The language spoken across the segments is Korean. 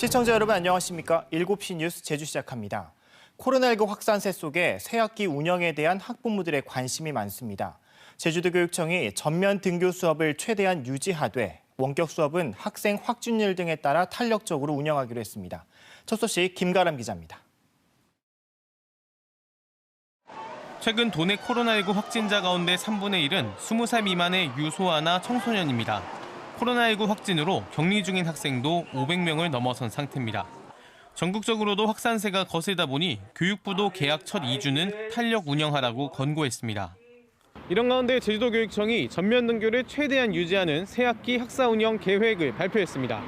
시청자 여러분 안녕하십니까? 7시 뉴스 제주 시작합니다. 코로나19 확산세 속에 새학기 운영에 대한 학부모들의 관심이 많습니다. 제주도 교육청이 전면 등교 수업을 최대한 유지하되 원격 수업은 학생 확진율 등에 따라 탄력적으로 운영하기로 했습니다. 첫 소식 김가람 기자입니다. 최근 도내 코로나19 확진자 가운데 3분의 1은 20살 미만의 유소아나 청소년입니다. 코로나19 확진으로 격리 중인 학생도 500명을 넘어선 상태입니다. 전국적으로도 확산세가 거세다 보니 교육부도 개학 첫 2주는 탄력 운영하라고 권고했습니다. 이런 가운데 제주도 교육청이 전면 등교를 최대한 유지하는 새학기 학사 운영 계획을 발표했습니다.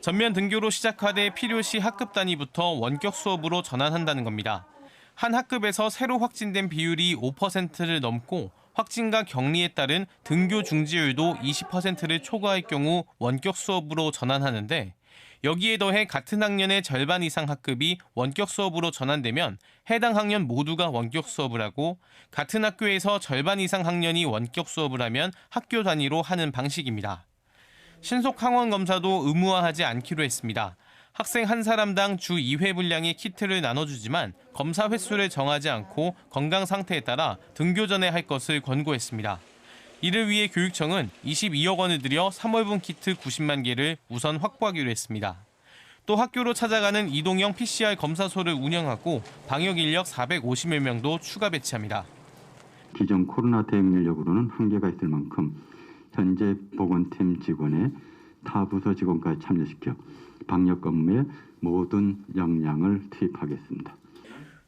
전면 등교로 시작하되 필요시 학급 단위부터 원격 수업으로 전환한다는 겁니다. 한 학급에서 새로 확진된 비율이 5%를 넘고 확진과 격리에 따른 등교 중지율도 20%를 초과할 경우 원격 수업으로 전환하는데 여기에 더해 같은 학년의 절반 이상 학급이 원격 수업으로 전환되면 해당 학년 모두가 원격 수업을 하고 같은 학교에서 절반 이상 학년이 원격 수업을 하면 학교 단위로 하는 방식입니다. 신속 항원 검사도 의무화하지 않기로 했습니다. 학생 한 사람당 주 2회 분량의 키트를 나눠주지만 검사 횟수를 정하지 않고 건강 상태에 따라 등교 전에 할 것을 권고했습니다. 이를 위해 교육청은 22억 원을 들여 3월분 키트 90만 개를 우선 확보하기로 했습니다. 또 학교로 찾아가는 이동형 PCR 검사소를 운영하고 방역 인력 450여 명도 추가 배치합니다. 기존 코로나 대응 인력으로는 한계가 있을 만큼 현재 보건팀 직원의 타 부서 직원까지 참여시켜 방역 업무에 모든 역량을 투입하겠습니다.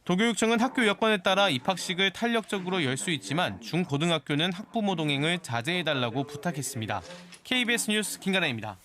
도교육청은 학교 여건에 따라 입학식을 탄력적으로 열 수 있지만 중고등학교는 학부모 동행을 자제해달라고 부탁했습니다. KBS 뉴스 김가나입니다.